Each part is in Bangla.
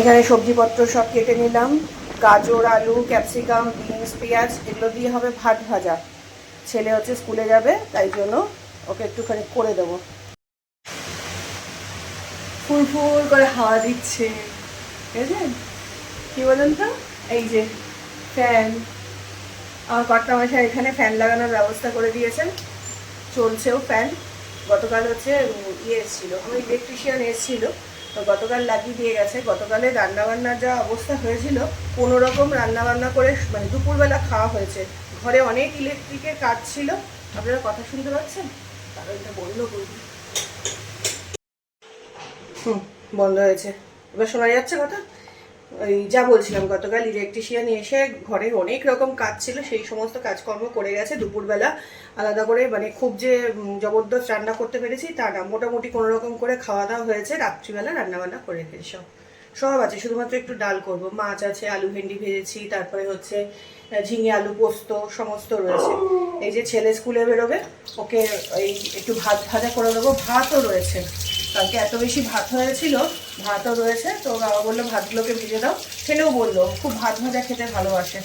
এখানে সবজিপত্র সব কেটে নিলাম। গাজর, আলু, ক্যাপসিকাম, বিনস, পেঁয়াজ, এগুলো দিয়ে হবে ভাত ভাজা। ছেলে হচ্ছে স্কুলে যাবে, তাই জন্য ওকে একটুখানি করে দেবো। ফুল ফুল করে হাওয়া দিচ্ছে। বুঝলেন কী বলেন তো? এই যে, ফ্যান। আমার কর্তা মশাই এখানে ফ্যান লাগানোর ব্যবস্থা করে দিয়েছেন। চলছেও ফ্যান। গতকাল হচ্ছে ইয়ে এসেছিল, আমার ইলেকট্রিশিয়ান এসেছিল। তো গতকাল লাগিয়ে দিয়ে গেছে। গতকালে রান্নাবান্নার যা অবস্থা হয়েছিল কোনো রকম রান্নাবান্না করে মানে দুপুরবেলা খাওয়া হয়েছে। ঘরে অনেক ইলেকট্রিকের কাজ ছিল। আপনারা কথা শুনতে পাচ্ছেন? তারা এটা বন্ধ করবি হুম, বন্ধ হয়েছে। এবার শোনা যাচ্ছে কথা? ওই যা বলছিলাম, গতকাল ইলেকট্রিশিয়ান এসে ঘরে অনেক রকম কাজ ছিল, সেই সমস্ত কাজকর্ম করে গেছে দুপুরবেলা। আলাদা করে মানে খুব যে জবরদস্ত রান্না করতে পেরেছি তা না, মোটামুটি কোনো রকম করে খাওয়া দাওয়া হয়েছে, রাত্রিবেলা রান্নাবান্না করে রেখেছি সব। সব আছে, শুধুমাত্র একটু ডাল করব, মাছ আছে, আলু ভেন্ডি ভেজেছি, তারপরে হচ্ছে ঝিঙে, আলু পোস্ত, সমস্ত রয়েছে। এই যে ছেলে স্কুলে বেরোবে, ওকে এই একটু ভাত, ভাজা করে দেবো ভাতও রয়েছে। কালকে এত বেশি ভাত হয়েছিল, ভাতও রয়েছে, তো বাবা বলল ভাতগুলোকে ভিজে দাও। ছেলেও বলল, খুব ভাত ভাজা খেতে ভালোবাসে।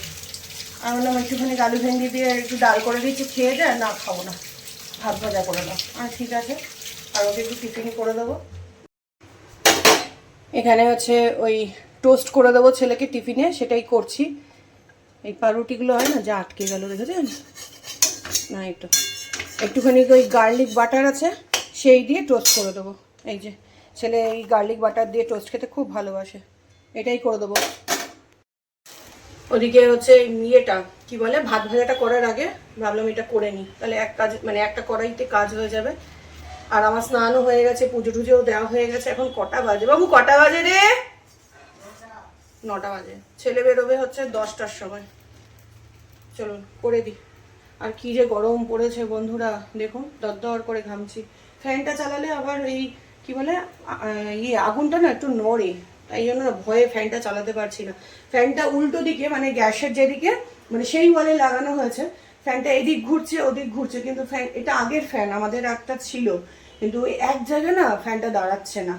আমি বললাম, একটুখানি আলু ভেন্ডি দিয়ে একটু ডাল করে দিচ্ছি, খেয়ে যায় না খাব না। ভাত ভাজা করে দাও। আর ঠিক আছে, আর ওকে একটু টিফিন করে দেবো। এখানে হচ্ছে ওই টোস্ট করে দেবো ছেলেকে টিফিনে, সেটাই করছি। এই পাউরুটিগুলো হয় না, যা আটকে গেল, দেখেছেন? না, একটু, একটুখানি ওই গার্লিক বাটার আছে, সেই দিয়ে টোস্ট করে দেবো। এই যে, ছেলে এই গার্লিক বাটার দিয়ে টোস্ট খেতে খুব ভালোবাসে। এটাই করে দেবো। ওদিকে হচ্ছে ইয়েটা, কি বলে, ভাত ভাজাটা করার আগে ভাবলাম এটা করে নিই। তাহলে এক কাজ মানে একটা কড়াইতে কাজ হয়ে যাবে। আর আমার স্নানও হয়ে গেছে, পুজো টুজোও দেওয়া হয়ে গেছে, এখন কটা বাজে? বাবু, কটা বাজে রে? নটা বাজে। ছেলে বেরোবে হচ্ছে দশটার সময়। চলুন, করে দিই। আর কি যে গরম পড়েছে বন্ধুরা, দেখুন, দরদর করে ঘামছি। ফ্যানটা চালালে আবার এই কি বলে ইয়ে আগুনটা না একটু নড়ে, তাই জন্য ভয়ে ফ্যানটা চালাতে পারছি না। ফ্যানটা উল্টো দিকে মানে গ্যাসের যেদিকে মানে সেই ওয়ালে লাগানো হয়েছে। ফ্যানটা এদিক ঘুরছে, ওদিক ঘুরছে, কিন্তু ফ্যান, এটা আগের ফ্যান, আমাদের একটা ছিল। কিন্তু ওই এক জায়গায় না ফ্যানটা দাঁড়াচ্ছে না।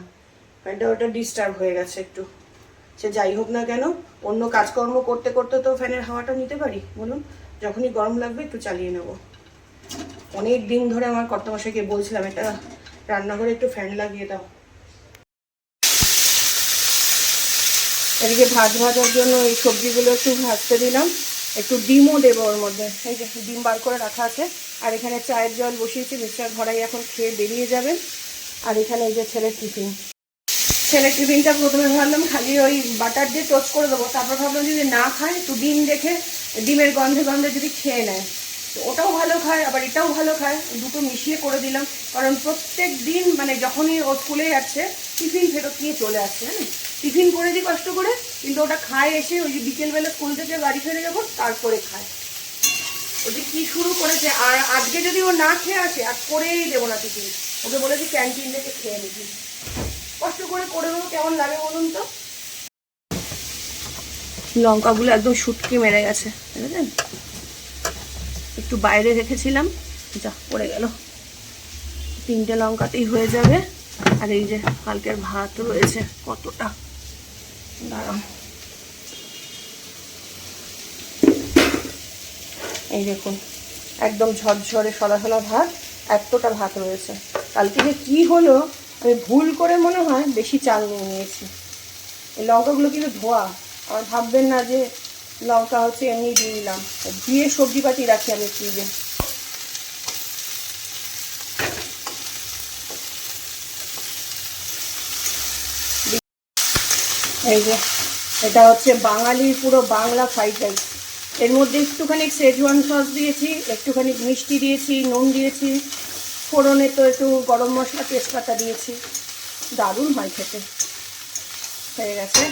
ফ্যানটা ওটা ডিস্টার্ব হয়ে গেছে একটু। সে যাই হোক না কেন, অন্য কাজকর্ম করতে করতে তো ফ্যানের হাওয়াটা নিতে পারি, বলুন? যখনই গরম লাগবে একটু চালিয়ে নেব। অনেক দিন ধরে আমার কর্তামশাইকে বলছিলাম, এটা রান্নাঘরে একটু ফ্যান লাগিয়ে দাও। এদিকে ভাত ভাজার জন্য এই সবজিগুলো একটু ভাজতে দিলাম। একটু ডিমও দেবো ওর মধ্যে। এই যে ডিম বার করে রাখা আছে। আর এখানে চায়ের জল বসিয়েছি, মিস্টার ঘরাই এখন খেয়ে বেরিয়ে যাবেন। আর এখানে এই যে ছেলের টিফিন। ছেলের টিফিনটা প্রথমে ভাবলাম খালি ওই বাটার দিয়ে টোস্ট করে দেবো। তারপর ভাবলাম যদি না খায়, একটু ডিম দেখে, ডিমের গন্ধে গন্ধে যদি খেয়ে নেয়। তো ওটাও ভালো খায়, আবার এটাও ভালো খায়। দুটো মিশিয়ে করে দিলাম। কারণ প্রত্যেক দিন মানে যখনই ও স্কুলে যাচ্ছে, টিফিন ফেরত নিয়ে চলে আসছে হ্যাঁ টিফিন করে দিই কষ্ট করে, কিন্তু ওটা খায় এসে ওই যে বিকেলবেলা স্কুল থেকে বাড়ি ফেরে যাব, তারপরে খায়। ওটা কি শুরু করেছে, আর আজকে যদি ও না খেয়ে আসে, আর করেই দেবো না টিফিন। ওকে বলেছি ক্যান্টিন থেকে খেয়ে নিবি কষ্ট করে করে দেবো কেমন লাগে বলুন তো? লঙ্কাগুলো একদম শুটকি মেরে গেছে বুঝলেন একটু বাইরে রেখেছিলাম, যা পড়ে গেল। তিনটে লঙ্কাতেই হয়ে যাবে। আর এই যে কালকের ভাত রয়েছে কতটা। দাঁড়াও। এই দেখুন, একদম ঝরঝরে সলা সলা ভাত, এতটা ভাত রয়েছে। কালকে যে কী হলো, আমি ভুল করে মনে হয় বেশি চাল নিয়ে নিয়েছি। এই লঙ্কাগুলো কিন্তু ধোয়া। আমার ভাববেন না যে লঙ্কা হচ্ছে এমনি দিয়ে দিলাম। দিয়ে সবজি পাতি রাখি আমি ফ্রিজে। এই যে, এটা হচ্ছে বাঙালির পুরো বাংলা ফ্রাইড রাইস। এর মধ্যে একটুখানি শেজওয়ান সস দিয়েছি, একটুখানি মিষ্টি দিয়েছি, নুন দিয়েছি, ফোড়নে তো একটু গরম মশলা, তেজপাতা দিয়েছি। দারুণ হয় খেতে। হয়ে গেছে।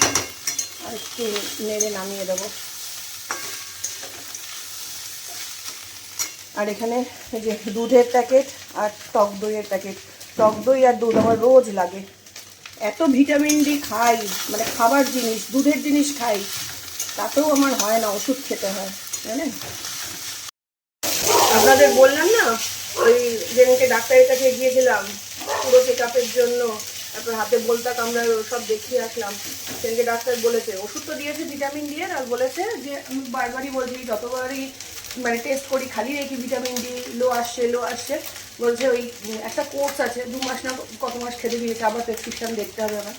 আর একটু নেড়ে নামিয়ে দেবো। আর এখানে যে দুধের প্যাকেট আর টক দইয়ের প্যাকেট। টক দই আর দুধ আমার রোজ লাগে। এত ভিটামিন ডি খাই মানে খাবার জিনিস, দুধের জিনিস খাই, তাতেও আমার হয় না, ওষুধ খেতে হয়, জানেন? আপনাদের বললাম না, ওই যেদিনকে ডাক্তারের কাছে গিয়েছিলাম, পুরো চেক জন্য, তারপর হাতে বলতা কামড়ায় সব দেখিয়ে আসলাম। সেদিকে ডাক্তার বলেছে, ওষুধ তো দিয়েছে ভিটামিন দিয়ে আর বলেছে যে, আমি বারবারই বলছি, যতবারই মানে টেস্ট করি, খালি রেখি ভিটামিন ডি লো আসছে লো আসছে। বলছে ওই, একটা কোর্স আছে, দু মাস না কত মাস খেতে দিয়েছে আবার প্রেসক্রিপশন দেখতে হবে আমার।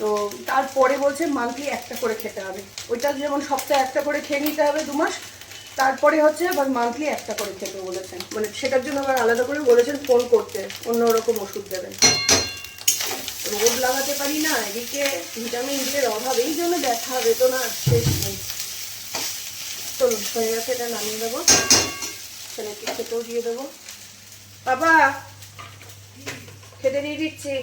তো তারপরে বলছে মান্থলি একটা করে খেতে হবে। ওইটা যেমন সপ্তাহে একটা করে খেয়ে নিতে হবে দু মাস, তারপরে হচ্ছে আবার মান্থলি একটা করে খেতে বলেছেন। মানে সেটার জন্য আবার আলাদা করে বলেছেন ফোন করতে, অন্য রকম ওষুধ দেবেন। রোদ লাগাতে পারি না, এদিকে ভিটামিন ডি এর অভাব, এই জন্য ব্যথা, বেদনা শেষ নেই। চলুন হয়ে গেছে এটা নামিয়ে দেবো। ছেলেকে খেতেও দিয়ে দেবো। বাবা, খেতে দিয়ে দিচ্ছি।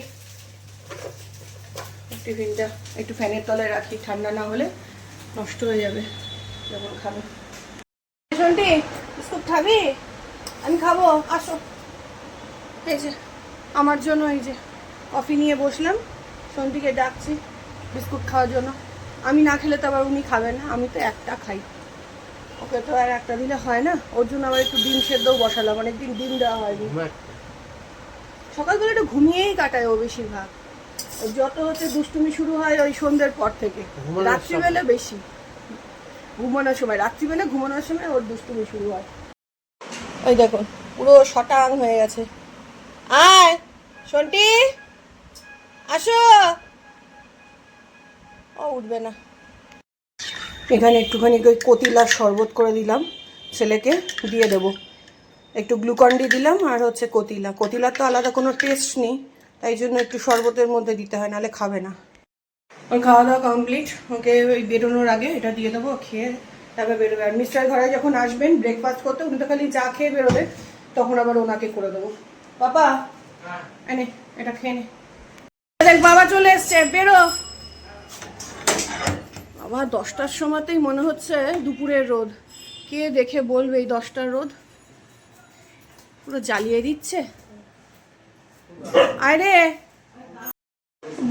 টিফিনটা একটু ফ্যানের তলায় রাখি, ঠান্ডা না হলে নষ্ট হয়ে যাবে। যখন খাবে। শোনটি, বিস্কুট খাবি? আমি খাব, আসো। এই যে, আমার জন্য এই যে, কফি নিয়ে বসলাম। সন্টিকে ডাকছি বিস্কুট খাওয়ার জন্য। আমি না খেলে তো আবার উনি খাবেন না, আমি তো একটা খাই। ওকে তো আর একটা দিলে হয় না? ওর জন্য আবার একটু ডিম সেদ্ধও বসালাম অনেকদিন ডিম দেওয়া হয়নি। সকালবেলা একটু ঘুমিয়েই কাটায় ও বেশিরভাগ। যত হচ্ছে দুষ্টুমি শুরু হয় ওই সন্ধ্যের পর থেকে। ঘুমানোর রাত্রিবেলা বেশি। ঘুমানোর সময়। রাত্রিবেলা ঘুমানোর সময় ওর দুষ্টুমি শুরু হয়। ওই দেখুন পুরো শটাং হয়ে গেছে। আয় শন্টি। আসো। ও উঠবে না। এখানে একটুখানি ওই কতিলার শরবত করে দিলাম ছেলেকে দিয়ে দেবো। একটু গ্লুকন ডি দিলাম আর হচ্ছে কতিলা। কতিলার তো আলাদা কোনো টেস্ট নেই তাই জন্য একটু শরবতের মধ্যে দিতে হয় নাহলে খাবে না। ওর খাওয়া দাওয়া কমপ্লিট ওকে ওই বেরোনোর আগে এটা দিয়ে দেবো খেয়ে তারপরে বেরোবে। আর মিস্টার ঘরে যখন আসবেন ব্রেকফাস্ট করতে উনি তো খালি যা খেয়ে বেরোবে তখন আবার ওনাকে করে দেবো। বাবা এনে এটা খেয়ে নে। দেখ বাবা চলে এসছে বেরো। বাবা দশটার সময়তেই মনে হচ্ছে দুপুরের রোদ। কে দেখে বলবে এই দশটার রোদ? পুরো জ্বালিয়ে দিচ্ছে। আরে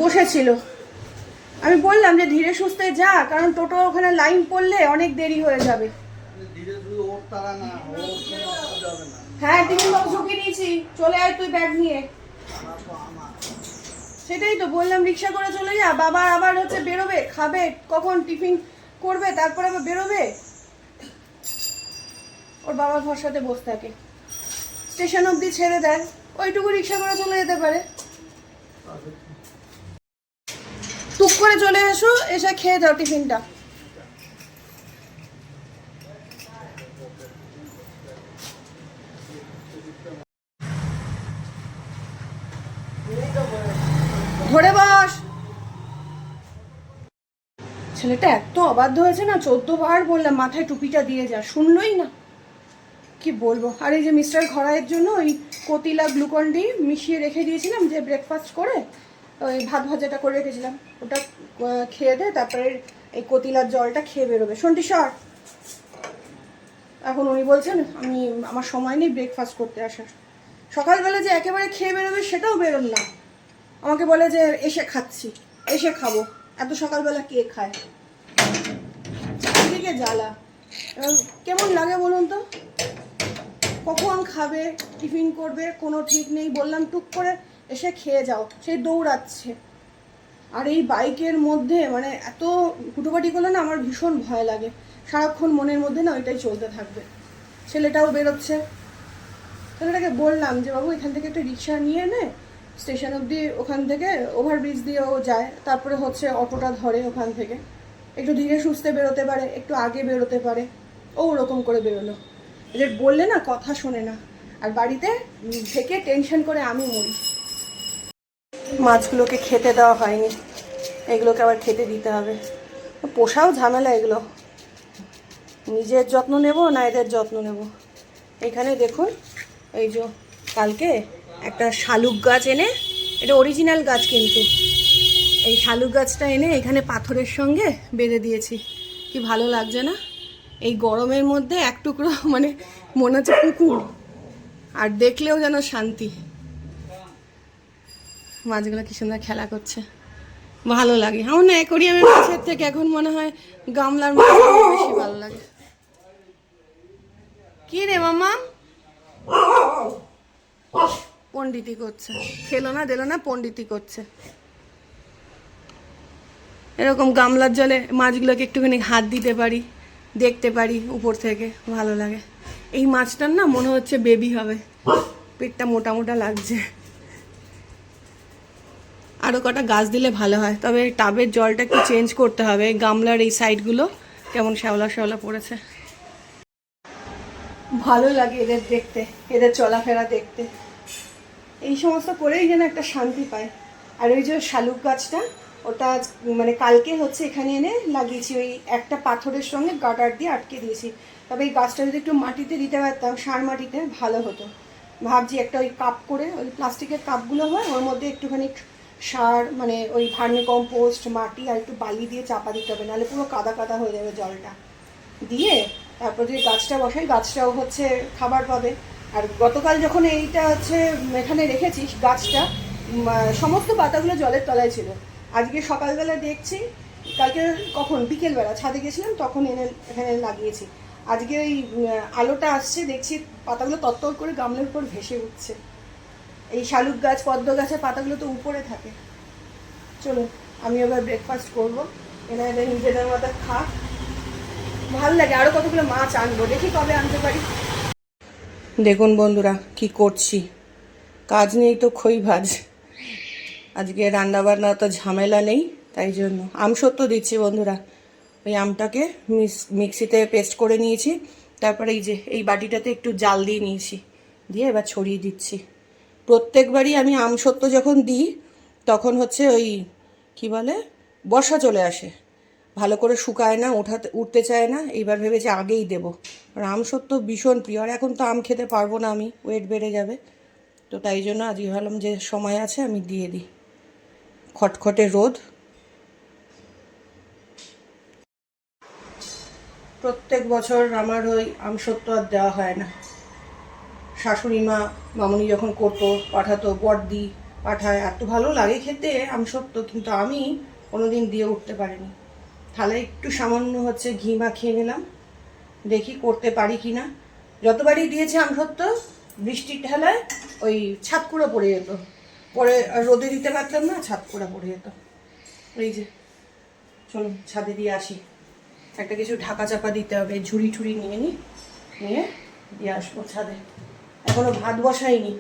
বসেছিল। আমি বললাম যে ধীরে সুস্থে যা, কারণ টোটো ওখানে লাইন পড়লে অনেক দেরি হয়ে যাবে। হ্যাঁ বক্স ঢুকিয়ে নিয়েছি। চলে আয় তুই ব্যাগ নিয়ে। সেটাই তো বললাম, রিক্সা করে চলে যা, বাবা আবার হচ্ছে বেরোবে, খাবে, কখন টিফিন করবে, তারপর আবার বেরোবে? ওর বাবা ঘর সাথে বসে থাকে। স্টেশন অবধি ছেড়ে দেয়, ওইটুকু রিক্সা করে চলে যেতে পারে। টুক করে চলে এসো এসে খেয়ে যাও টিফিনটা ধরে বস ছেলেটা এত অবাধ্য হয়েছে না? চোদ্দ বার বললাম, মাথায় টুপিটা দিয়ে যা, শুনলই না। কি বলব? আর এই যে মিস্টার ঘরাইয়ের জন্য ওই কতিলা গ্লুকন ডি মিশিয়ে রেখে দিয়েছিলাম, যে ব্রেকফাস্ট করে, ওই ভাত ভাজাটা করে রেখেছিলাম। ওটা খেয়ে দে, তারপরে এই কতিলার জলটা খেয়ে বেরোবে। শোনটি সর এখন উনি বলছেন, আমি, আমার সময় নেই ব্রেকফাস্ট করতে আসার। সকালবেলা যে একেবারে খেয়ে বেরোবে, সেটাও বেরোন না। আমাকে বলে যে, এসে খাচ্ছি, এসে খাব। এত সকালবেলা কে খায়? এদিকে জ্বালা। কেমন লাগে বলুন তো? কখন খাবে, টিফিন করবে, কোনো ঠিক নেই, বললাম টুক করে এসে খেয়ে যাও সেই দৌড়াচ্ছে। আর এই বাইকের মধ্যে মানে এত হুটোপাটি করলে না আমার ভীষণ ভয় লাগে। সারাক্ষণ মনের মধ্যে না ওইটাই চলতে থাকবে। ছেলেটাও বেরোচ্ছে। ছেলেটাকে বললাম যে, বাবু, এখান থেকে একটা রিক্সা নিয়ে নে, স্টেশন অবধি ওখান থেকে ওভারব্রিজ দিয়ে ও যায়। তারপরে হচ্ছে অটোটা ধরে ওখান থেকে। একটু ধীরে সুস্থে বেরোতে পারে, একটু আগে বেরোতে পারে। ও ওরকম করে বেরোলো। এদের বললে না, কথা শোনে না। আর বাড়িতে থেকে টেনশন করে আমি মরি। মাছগুলোকে খেতে দেওয়া হয়নি। এগুলোকে আবার খেতে দিতে হবে। পোষাও ঝামেলা এগুলো। নিজের যত্ন নেব না এদের যত্ন নেব? এখানে দেখুন, এই যে কালকে একটা শালুক গাছ এনে, এটা অরিজিনাল গাছ কিন্তু। এই শালুক গাছটা এনে এখানে পাথরের সঙ্গে বেঁধে দিয়েছি। কি ভালো লাগছে না? এই গরমের মধ্যে এক টুকরো মানে মনে হচ্ছে পুকুর। আর দেখলেও যেন শান্তি। মাছগুলো কি সুন্দর খেলা করছে। ভালো লাগে। আমার না অ্যাকোরিয়ামের মাছের থেকে এখন মনে হয় গামলার মাছ বেশি ভালো লাগে। কি রে মামা? পণ্ডিতি করছে। খেলো না, দিলো না পণ্ডিতি করছে। এরকম গামলার জলে মাছগুলোকে একটুখানি হাত দিতে পারি, দেখতে পারি উপর থেকে, ভালো লাগে। এই মাছটার না মনে হচ্ছে বেবি হবে। পেটটা মোটা মোটা লাগছে। আরও কটা গাছ দিলে ভালো হয়। তবে টাবের জলটা একটু চেঞ্জ করতে হবে। গামলার এই সাইডগুলো কেমন শ্যাওলা শ্যাওলা পড়েছে। ভালো লাগে এদের দেখতে, এদের চলাফেরা দেখতে। এই সমস্ত করেই যেন একটা শান্তি পায়। আর ওই যে শালুক গাছটা ওটা মানে কালকে হচ্ছে এখানে এনে লাগিয়েছি। ওই একটা পাথরের সঙ্গে গাটার দিয়ে আটকে দিয়েছি। তবে এই গাছটা যদি একটু মাটিতে দিতে পারতাম, সার মাটিতে ভালো হতো। ভাবছি একটা ওই কাপ করে, ওই প্লাস্টিকের কাপগুলো হয়, ওর মধ্যে একটুখানি সার মানে ওই ভার্মি কম্পোস্ট, মাটি আর একটু বালি দিয়ে চাপা দিতে হবে, নাহলে পুরো কাদা কাদা হয়ে যাবে জলটা। দিয়ে তারপর যে গাছটা বসাই, গাছটাও হচ্ছে খাবার পাবে। আর গতকাল যখন এইটা হচ্ছে এখানে রেখেছিস গাছটা সমস্ত পাতাগুলো জলের তলায় ছিল। আজকে সকালবেলা দেখছি, কালকে কখন? বিকেলবেলা ছাদে গেছিলাম, তখন এনে, এখানে লাগিয়েছি। আজকে ওই আলোটা আসছে, দেখছি পাতাগুলো তত্তর করে গামলার উপর ভেসে উঠছে। এই শালুক গাছ, পদ্ম গাছের পাতাগুলো তো উপরে থাকে। চলুন, আমি এবার ব্রেকফাস্ট করব। এরা এদের নিজেদের মতো খাক। ভালো লাগে আরও কতগুলো মাছ আনব, দেখি কবে আনতে পারি। দেখুন বন্ধুরা, কি করছি। কাজ নেই তো খই ভাজ আজকে রান্না বান্না তো ঝামেলা নেই, তাই জন্য আম সত্য দিচ্ছি বন্ধুরা। ওই আমটাকে মিক্স- মিক্সিতে পেস্ট করে নিয়েছি, তারপরে এই যে, এই বাটিটাতে একটু জাল দিয়ে নিয়েছি, দিয়ে এবার ছড়িয়ে দিচ্ছি। প্রত্যেকবারই আমি আম সত্য যখন দিই, তখন হচ্ছে ওই, কি বলে, বর্ষা চলে আসে। ভালো করে শুকায় না ওঠাতে উঠতে চায় না, এইবার ভেবেছি আগেই দেবো। আর আম সত্য ভীষণ প্রিয়, আর এখন তো আম খেতে পারব না আমি, ওয়েট বেড়ে যাবে। তো তাই জন্য আজকে ভাবলাম যে সময় আছে, আমি দিয়ে দিই। খটখটে রোদ। প্রত্যেক বছর আমার ওই আমসত্ব আর দেওয়া হয় না। শাশুড়ি মা, মামুনি যখন করতো, পাঠাতো, বড়দি পাঠায়, এত ভালো লাগে খেতে আমসত্ব কিন্তু আমি কোনোদিন দিয়ে উঠতে পারিনি। থালায় একটু সামান্য হচ্ছে ঘি মাখিয়ে নিলাম, দেখি করতে পারি কি না যতবারই দিয়েছে আমসত্ব বৃষ্টির ঠেলায় ওই ছাতকুড়ো পড়ে যেত। পরে রোদে দিতে পারতাম না ছাতকুড়া পড়ে যেত। এই যে, চলুন ছাদে দিয়ে আসি। একটা কিছু ঢাকা চাপা দিতে হবে, ঝুড়ি ঠুড়ি নিয়ে নিই নিয়ে দিয়ে আসব ছাদে। এখনও ভাত বসাইনি।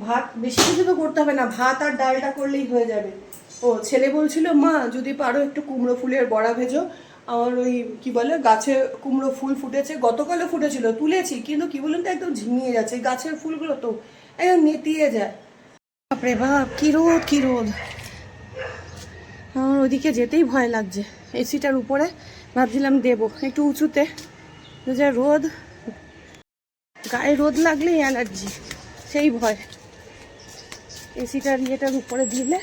ভাত বেশি কিছু তো করতে হবে না, ভাত আর ডালটা করলেই হয়ে যাবে। ও, ছেলে বলছিল, মা, যদি পারো একটু কুমড়ো ফুলের বড়া ভেজো। আমার ওই, কি বলে, গাছে কুমড়ো ফুল ফুটেছে, গতকালও ফুটেছিল, তুলেছি, কিন্তু কি বলুন তো, একদম ঝিমিয়ে যাচ্ছে। গাছের ফুলগুলো তো একদম নেতিয়ে যায়। বাপরে বাপ, কি রোদ কি রোদ। আমার ওদিকে যেতেই ভয় লাগছে। এসিটার উপরে ভাবছিলাম দেবো, একটু উঁচুতে। যা রোদ, গায়ে রোদ লাগলেই অ্যালার্জি সেই ভয়। এসিটার ইয়েটার উপরে দিলে,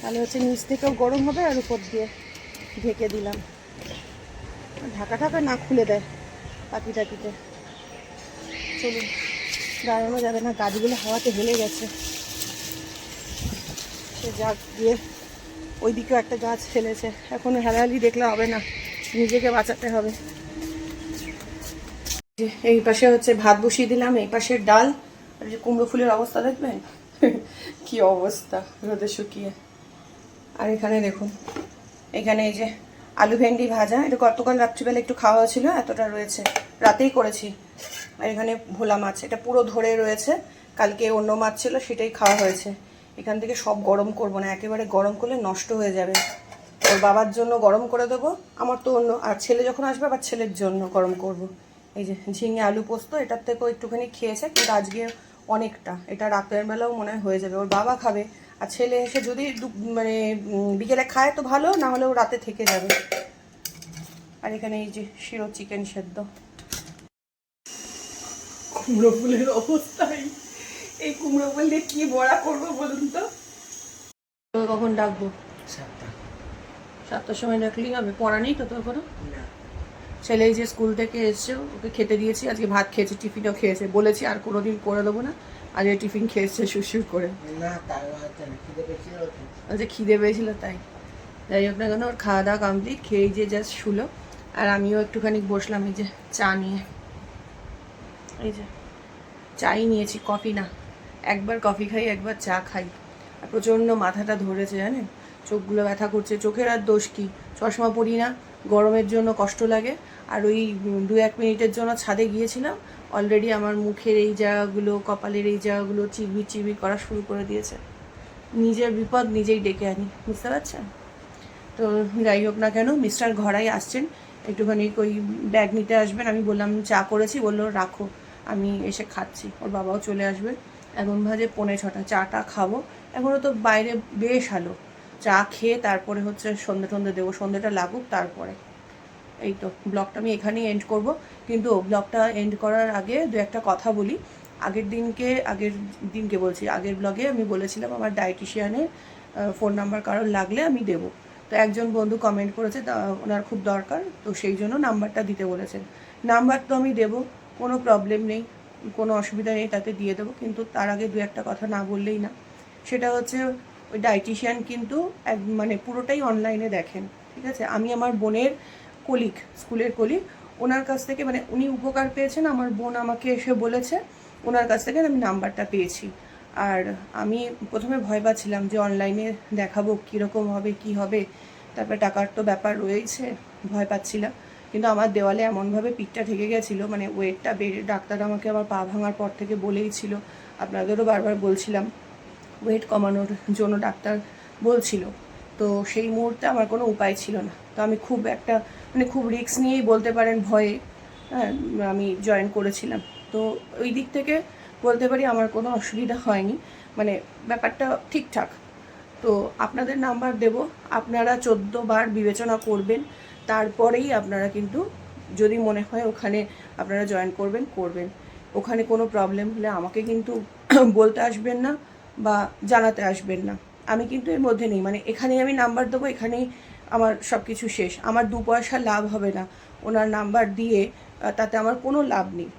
তাহলে হচ্ছে নিচ থেকেও গরম হবে আর উপর দিয়ে ঢেকে দিলাম। ঢাকা ঢাকা না খুলে দেয় পাখি টাকিতে চলুন, দাঁড়ানো যাবে না, গাছগুলো হাওয়াতে হেলে গেছে। যাক দিয়ে ওই দিকেও একটা গাছ ফেলেছে। এখন হেলালি দেখলে হবে না, নিজেকে বাঁচাতে হবে। এই পাশে হচ্ছে ভাত বসিয়ে দিলাম, এই পাশের ডাল। আর যে কুমড়ো ফুলের অবস্থা দেখবেন? কি অবস্থা, রোদে শুকিয়ে। আর এখানে দেখুন, এখানে এই যে আলু ভেন্ডি ভাজা, এটা গতকাল রাত্রিবেলা একটু খাওয়া ছিল এতটা রয়েছে। রাতেই করেছি। আর এখানে ভোলা মাছ, এটা পুরো ধরে রয়েছে। কালকে অন্য মাছ ছিল, সেটাই খাওয়া হয়েছে। এখান থেকে সব গরম করব না, একেবারে গরম করলে নষ্ট হয়ে যাবে। ওর বাবার জন্য গরম করে দেবো, আমার তো অন্য আর ছেলে যখন আসবে, আবার ছেলের জন্য গরম করব। এই যে ঝিঙে আলু পোস্ত, এটার থেকেও একটুখানি খেয়েছে, কিন্তু আজকে অনেকটা। এটা রাতের বেলাও মনে হয় হয়ে যাবে। ওর বাবা খাবে, আর ছেলে এসে যদি মানে বিকেলে খায় তো ভালো, না হলে ও রাতে থেকে যাবে। আর এখানে এই যে শিরো চিকেন সেদ্ধ। ফুলের অবস্থাই। এই কুমড়ো দিয়ে কি বড়া করব বলুন তো? তোকে কখন ডাকবো? সাতটা। সাতটার সময় ডাকলেই হবে। পড়া নেই তো তোর কোনো? ছেলে এই যে স্কুল থেকে এসছে ওকে খেতে দিয়েছি আজকে ভাত খেয়েছে টিফিনও খেয়েছে। বলেছি আর কোনোদিন করে দেবো না। আজকে টিফিন খেয়েছে সুরসুর করে। পেয়েছিল খিদে পেয়েছিল তাই। যাই হোক না কেন ওর খাওয়া দাওয়া কমপ্লিট খেয়ে যে জাস্ট শুলো। আর আমিও একটুখানি বসলাম এই যে চা নিয়ে। এই যে চাই নিয়েছি কফি না। একবার কফি খাই, একবার চা খাই। আর প্রচণ্ড মাথাটা ধরেছে, জানেন? চোখগুলো ব্যথা করছে, চোখের আর দোষ কি? চশমা পরি না, গরমের জন্য কষ্ট লাগে। আর ওই দু এক মিনিটের জন্য ছাদে গিয়েছিলাম অলরেডি আমার মুখের এই জায়গাগুলো, কপালের এই জায়গাগুলো চিবি চিবি করা শুরু করে দিয়েছে। নিজের বিপদ নিজেই ডেকে আনি, বুঝতে পারছেন? তো যাই হোক না কেন মিস্টার ঘরাই আসছেন। একটুখানি ওই ব্যাগ নিতে আসবেন। আমি বললাম, চা করেছি? বলল, রাখো, আমি এসে খাচ্ছি। ওর বাবাও চলে আসবে। এখন ভাজে পৌনে ছটা, চাটা খাব। এখনও তো বাইরে বেশ আলো। চা খেয়ে তারপরে হচ্ছে সন্ধে টন্ধে দেবো, সন্ধেটা লাগুক তারপরে। এই তো, ব্লগটা আমি এখানেই এন্ড করব। কিন্তু ব্লগটা এন্ড করার আগে দু একটা কথা বলি। আগের দিনকে আগের দিনকে বলছি, আগের ব্লগে আমি বলেছিলাম আমার ডায়েটিশিয়ানের ফোন নাম্বার কারোর লাগলে আমি দেবো। তো একজন বন্ধু কমেন্ট করেছে ওনার খুব দরকার, তো সেই জন্য নাম্বারটা দিতে বলেছেন। নাম্বার তো আমি দেবো, কোনো প্রবলেম নেই। কোনো অসুবিধা নেই তাতে দিয়ে দেবো। কিন্তু তার আগে দু একটা কথা না বললেই না। সেটা হচ্ছে, ওই ডায়েটিশিয়ান কিন্তু এক মানে পুরোটাই অনলাইনে দেখেন, ঠিক আছে? আমি আমার বোনের কলিগ, স্কুলের কলিক ওনার কাছ থেকে মানে উনি উপকার পেয়েছেন, আমার বোন আমাকে এসে বলেছে, ওনার কাছ থেকে আমি নাম্বারটা পেয়েছি। আর আমি প্রথমে ভয় পাচ্ছিলাম যে অনলাইনে দেখাবো কীরকম হবে, কি হবে, তারপরে টাকার তো ব্যাপার রয়েছে ভয় পাচ্ছিলাম। কিন্তু আমার দেওয়ালে এমনভাবে পিঠটা ঠেকে গেছিল মানে ওয়েটটা বেড়ে, ডাক্তার আমাকে আমার পা ভাঙার পর থেকে বলেই ছিল, আপনাদেরও বারবার বলছিলাম, ওয়েট কমানোর জন্য ডাক্তার বলছিল। তো সেই মুহূর্তে আমার কোনো উপায় ছিল না। তো আমি খুব একটা মানে খুব রিস্ক নিয়েই বলতে পারেন ভয়ে হ্যাঁ আমি জয়েন করেছিলাম। তো ওই দিক থেকে বলতে পারি আমার কোনো অসুবিধা হয়নি মানে ব্যাপারটা ঠিকঠাক। তো আপনাদের নাম্বার দেব, আপনারা চোদ্দ বার বিবেচনা করবেন তারপরেই আপনারা কিন্তু যদি মনে হয় ওখানে আপনারা জয়েন করবেন করবেন। ওখানে কোনো প্রবলেম হলে আমাকে কিন্তু বলতে আসবেন না বা জানাতে আসবেন না। আমি কিন্তু এর মধ্যে নেই। মানে এখানেই আমি নাম্বার দেবো, এখানেই আমার সব কিছু শেষ। আমার দু পয়সা লাভ হবে না। ওনার নাম্বার দিয়ে তাতে আমার কোনো লাভ নেই।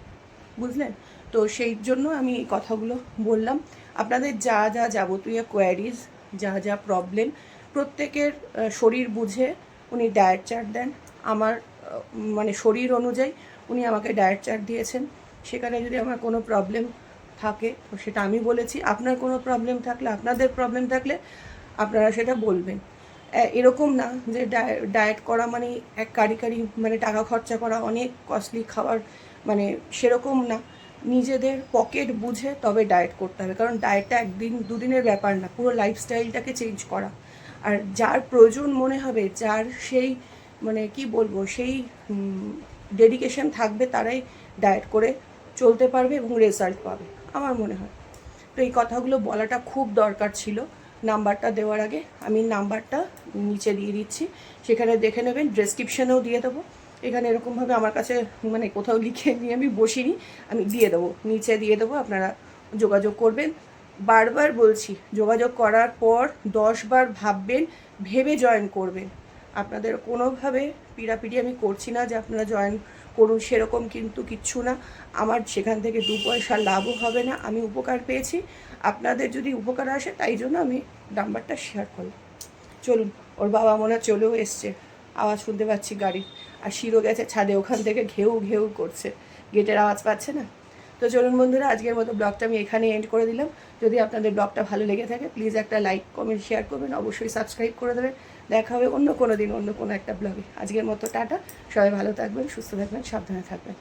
বুঝলেন? তো সেই জন্য আমি এই কথাগুলো বললাম। আপনাদের যা যা যাবতীয় কোয়ারিজ যা যা প্রবলেম প্রত্যেকের শরীর বুঝে উনি ডায়েট চার্ট দেন। আমার মানে শরীর অনুযায়ী উনি আমাকে ডায়েট চার্ট দিয়েছেন। সেখানে যদি আমার কোনো প্রবলেম থাকে, তো সেটা আমি বলেছি। আপনার কোনো প্রবলেম থাকলে, আপনাদের প্রবলেম থাকলে আপনারা সেটা বলবেন। এরকম না যে ডায়েট করা মানে এক কারি কারি মানে টাকা খরচা করা, অনেক কস্টলি খাবার মানে সেরকম না। নিজেদের পকেট বুঝে তবে ডায়েট করতে হবে। কারণ ডায়েটটা একদিন, দুদিনের ব্যাপার না। পুরো লাইফস্টাইলটাকে চেঞ্জ করা। আর যার প্রয়োজন মনে হবে, যার সেই মানে কি বলব, সেই ডেডিকেশন থাকবে, তারাই ডায়েট করে চলতে পারবে এবং রেজাল্ট পাবে, আমার মনে হয়। তো এই কথাগুলো বলাটা খুব দরকার ছিল। নাম্বারটা দেওয়ার আগে আমি নাম্বারটা নিচে দিয়ে দিচ্ছি। সেখানে দেখে নেবেন ডেসক্রিপশানেও দিয়ে দেবো। এখানে এরকমভাবে আমার কাছে মানে কোথাও লিখে নিয়ে আমি বসিনি, আমি দিয়ে দেবো। নিচে দিয়ে দেবো, আপনারা যোগাযোগ করবেন। বারবার বলছি, যোগাযোগ করার পর দশবার ভাববেন, ভেবে জয়েন করবেন। আপনাদের কোনোভাবে পিড়াপিড়ি আমি করছি না যে আপনারা জয়েন করুন, সেরকম কিন্তু কিচ্ছু না। আমার সেখান থেকে দু পয়সা লাভও হবে না, আমি উপকার পেয়েছি। আপনাদের যদি উপকার আসে, তাই জন্য আমি নাম্বারটা শেয়ার করলাম। চলুন, ওর বাবা মনে চলেও এসছে। আওয়াজ শুনতে পাচ্ছি গাড়ির। আর শিরো গেছে ছাদে, ওখান থেকে ঘেউ ঘেউ করছে। গেটের আওয়াজ পাচ্ছে না? তো চলুন বন্ধুরা, আজকের মতো ব্লগটা আমি এখানে এন্ড করে দিলাম। যদি আপনাদের ব্লগটা ভালো লেগে থাকে প্লিজ একটা লাইক কমেন্ট শেয়ার করবেন। অবশ্যই সাবস্ক্রাইব করে দেবেন। দেখা হবে অন্য কোনো দিন, অন্য কোনো একটা ব্লগে। আজকের মতো টাটা। সবাই ভালো থাকবেন, সুস্থ থাকবেন, সাবধানে থাকবেন।